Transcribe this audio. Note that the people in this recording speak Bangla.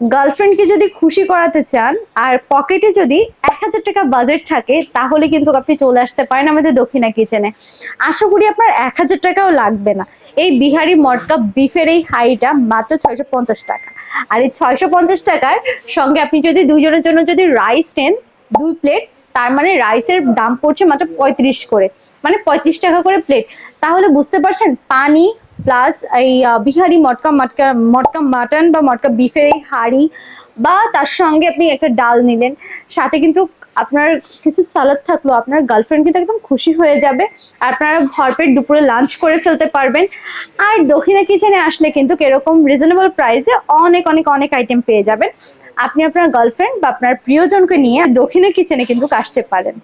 গার্লফ্রেন্ডকে যদি খুশি করাতে চান, আর পকেটে যদি এক হাজার টাকা বাজেট থাকে, তাহলে কিন্তু আপনি চলে আসতে পারেন আমাদের দক্ষিণা কিচেনে আশা করি আপনার এক হাজার টাকাও লাগবে না। এই বিহারি মটকা বিফের এই হাইটা মাত্র ছয়শো পঞ্চাশ টাকা। আর এই ছয়শো পঞ্চাশ টাকার সঙ্গে আপনি যদি দুইজনের জন্য যদি রাইস নেন, দুই প্লেট তার মানে রাইসের দাম পড়ছে মাত্র পঁয়ত্রিশ করে। মানে পঁয়ত্রিশ টাকা করে প্লেট তাহলে বুঝতে পারছেন? পানি প্লাস এই বিহারি মটকা মটকা মটকা মাটন বা মটকা বিফের এই হাঁড়ি বা তার সঙ্গে আপনি একটা ডাল নিলেন সাথে কিন্তু আপনার কিছু সালাদ থাকল, আপনার গার্লফ্রেন্ড কিন্তু একদম খুশি হয়ে যাবে। আপনারা ভরপেট দুপুরে লাঞ্চ করে ফেলতে পারবেন। আর দক্ষিণা কিচেনে আসলে কিন্তু এরকম রিজনেবল প্রাইসে অনেক অনেক অনেক আইটেম পেয়ে যাবেন। আপনি আপনার গার্লফ্রেন্ড বা আপনার প্রিয়জনকে নিয়ে দক্ষিণা কিচেনে কিন্তু আসতে পারেন।